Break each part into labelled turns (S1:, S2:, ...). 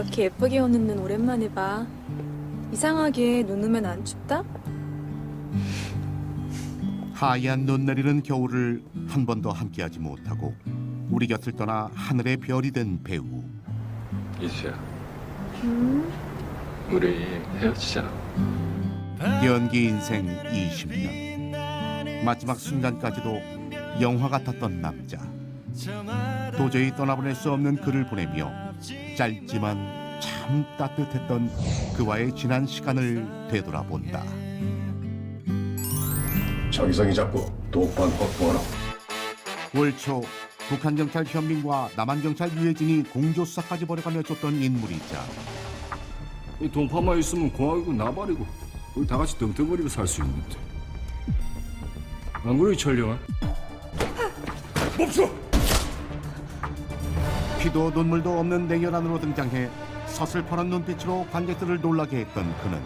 S1: 이렇게 예쁘게 오는 눈 오랜만에 봐. 이상하게 눈 오면 안 춥다?
S2: 하얀 눈 내리는 겨울을 한 번도 함께하지 못하고 우리 곁을 떠나 하늘의 별이 된 배우
S3: 이수야,
S1: 음,
S3: 우리 헤어지자.
S2: 연기 인생 20년 마지막 순간까지도 영화 같았던 남자 도저히 떠나보낼 수 없는 글을 보내며 짧지만 참 따뜻했던 그와의 지난 시간을 되돌아본다
S4: 자기성이 잡고 독반 확보하라.
S2: 올초 북한 경찰 현민과 남한 경찰 유해진이 공조 수사까지 벌여가며 쫓던 인물이자
S5: 이 동파만 있으면 공항이고 나발이고 우리 다 같이 덩덩거리고 살 수 있는데 안 그래 철령아?
S2: 피도 눈물도 없는 냉혈한으로 등장해 서슬퍼런 눈빛으로 관객들을 놀라게 했던 그는.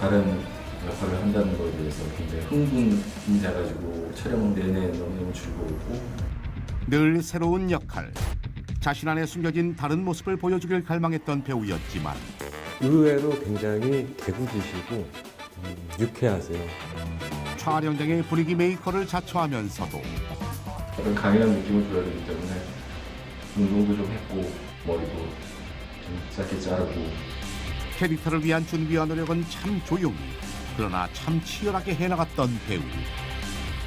S3: 다른 역할을 한다는 거에 대해서 굉장히 흥분돼가지고 촬영 내내 너무너무 즐거웠고.
S2: 늘 새로운 역할 자신 안에 숨겨진 다른 모습을 보여주길 갈망했던 배우였지만.
S6: 의외로 굉장히 개구지시고 음, 유쾌하세요.
S2: 촬영장의 분위기 메이커를 자처하면서도.
S3: 약간 강인한 느낌을 줘야 되기 때문에 운동도 좀 했고 머리도 좀 짧게 자르고.
S2: 캐릭터를 위한 준비와 노력은 참 조용히 그러나 참 치열하게 해나갔던 배우.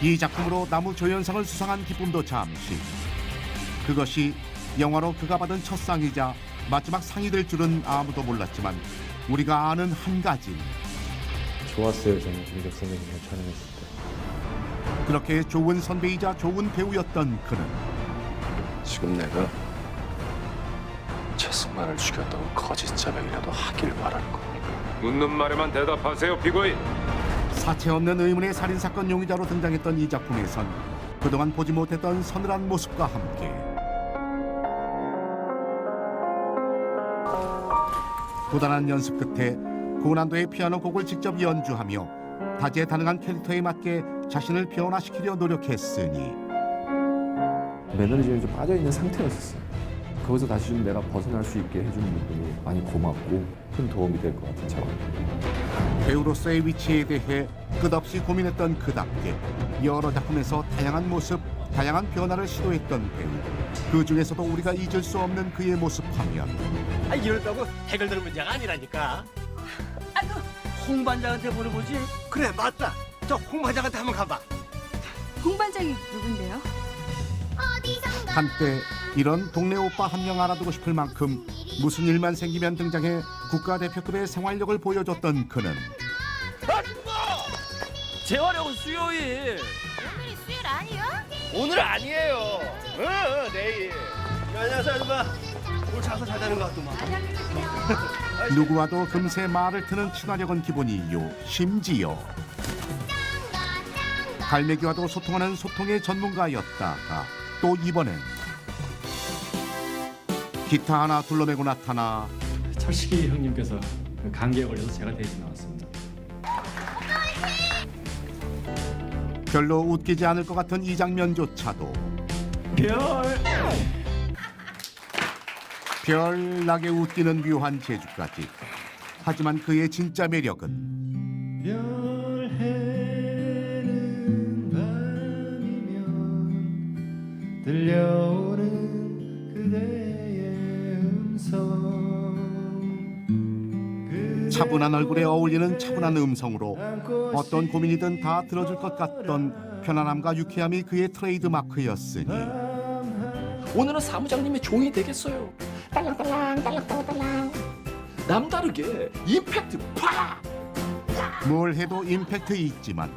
S2: 이 작품으로 나무 조연상을 수상한 기쁨도 잠시. 그것이 영화로 그가 받은 첫 상이자 마지막 상이 될 줄은 아무도 몰랐지만 우리가 아는 한 가지.
S6: 좋았어요, 저는. 김희석 선배님과 촬영했을 때.
S2: 그렇게 좋은 선배이자 좋은 배우였던 그는
S3: 지금 내가 최승만을 죽였다고 거짓 자백이라도 하길 바랄 거야.
S5: 묻는 말에만 대답하세요 피고인
S2: 사체 없는 의문의 살인 사건 용의자로 등장했던 이 작품에선 그동안 보지 못했던 서늘한 모습과 함께 고단한 연습 끝에 고난도의 피아노 곡을 직접 연주하며 다재다능한 캐릭터에 맞게 자신을 변화시키려 노력했으니
S7: 매너리즘에 좀 빠져있는 상태였었어요. 거기서 다시 좀 내가 벗어날 수 있게 해주는 분들이 많이 고맙고 큰 도움이 될 것 같은 작업입니다.
S2: 배우로서의 위치에 대해 끝없이 고민했던 그답게 여러 작품에서 다양한 모습, 다양한 변화를 시도했던 배우. 그 중에서도 우리가 잊을 수 없는 그의 모습하면
S8: 아 이럴다고 해결 될 문제가 아니라니까. 아이고 홍 반장한테 물어보지. 그래 맞다. 저 홍 반장한테 한번 가봐.
S9: 홍 반장이 누군데요?
S2: 한때 이런 동네 오빠 한 명 알아두고 싶을 만큼 무슨 일만 생기면 등장해 국가대표급의 생활력을 보여줬던 그는
S8: 재활용은 수요일.
S9: 오늘이 수요일 아니요?
S8: 오늘 아니에요. 응 내일. 안녕하세요 아줌마. 오늘 장사 잘 되는 것 같더만.
S2: 누구와도 금세 말을 트는 친화력은 기본이요 심지어 갈매기와도 소통하는 소통의 전문가였다가 또 이번엔 기타 하나 둘러매고 나타나
S10: 철식이 형님께서 감기에 걸려서 제가 대신 나왔습니다.
S2: 별로 웃기지 않을 것 같은 이 장면조차도
S10: 별.
S2: 별나게 웃기는 묘한 재주까지 하지만 그의 진짜 매력은 차분한 얼굴에 어울리는 차분한 음성으로 어떤 고민이든 다 들어줄 것 같던 편안함과 유쾌함이 그의 트레이드 마크였으니
S8: 오늘은 사무장님의 종이 되겠어요. 딸랑딸랑 딸랑딸랑. 남다르게 임팩트 팍.
S2: 뭘 해도 임팩트 있지만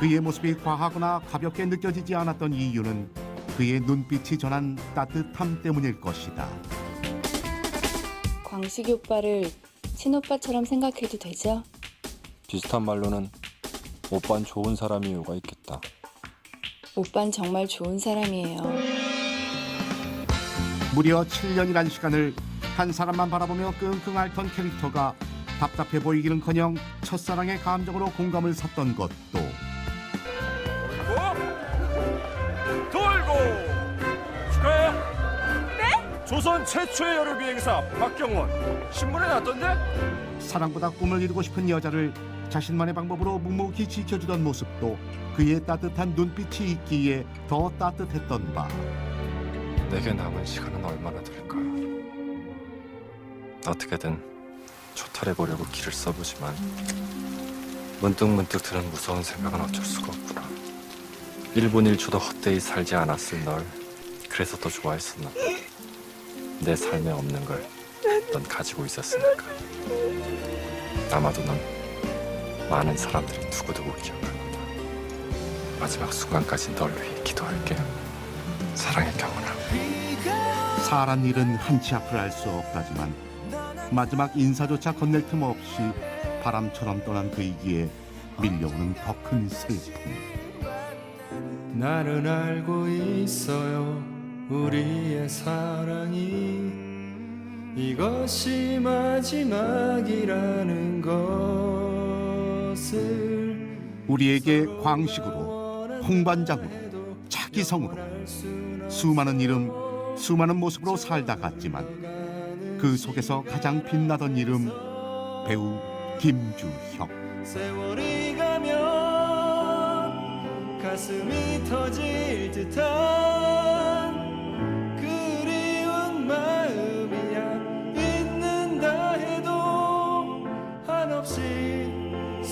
S2: 그의 모습이 과하거나 가볍게 느껴지지 않았던 이유는 그의 눈빛이 전한 따뜻함 때문일 것이다.
S1: 광식이 오빠를 친오빠처럼 생각해도 되죠?
S3: 비슷한 말로는 오빤 좋은 사람 이유가 있겠다.
S1: 오빤 정말 좋은 사람이에요.
S2: 무려 7년이란 시간을 한 사람만 바라보며 끙끙 앓던 캐릭터가 답답해 보이기는커녕 첫사랑의 감정으로 공감을 샀던 것도
S5: 조선 최초의 여류 비행사 박경원 신문에 났던데?
S2: 사랑보다 꿈을 이루고 싶은 여자를 자신만의 방법으로 묵묵히 지켜주던 모습도 그의 따뜻한 눈빛이 있기에 더 따뜻했던 바
S3: 내게 남은 시간은 얼마나 될까? 어떻게든 초탈해 보려고 길을 써보지만 문득문득 드는 무서운 생각은 어쩔 수가 없구나. 1분 1초도 헛되이 살지 않았을 널 그래서 더 좋아했었나? 내 삶에 없는 걸 넌 가지고 있었으니까. 아마도 넌 많은 사람들이 두고두고 기억할 거다. 마지막 순간까지 널 위해 기도할게. 사랑의 경원아.
S2: 사란 일은 한치 앞을 알 수 없다지만 마지막 인사조차 건넬 틈 없이 바람처럼 떠난 그이기에 밀려오는 더 큰 슬픔
S11: 나는 알고 있어요 우리의 사랑이 이것이 마지막이라는 것을
S2: 우리에게 광식으로 홍반장으로 차기성으로 수많은 이름 수많은 모습으로 살다 갔지만 그 속에서 가장 빛나던 이름 배우 김주형
S11: 세월이 가면 가슴이 터질 듯한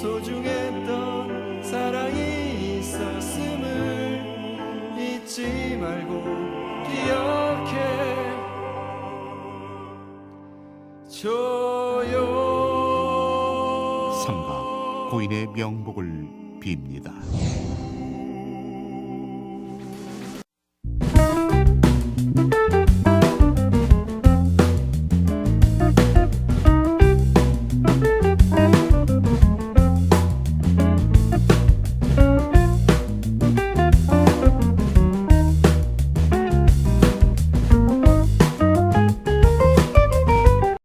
S11: 소중했던 사랑이 있었음을 잊지 말고 기억해 조용
S2: 삼가 고인의 명복을 빕니다.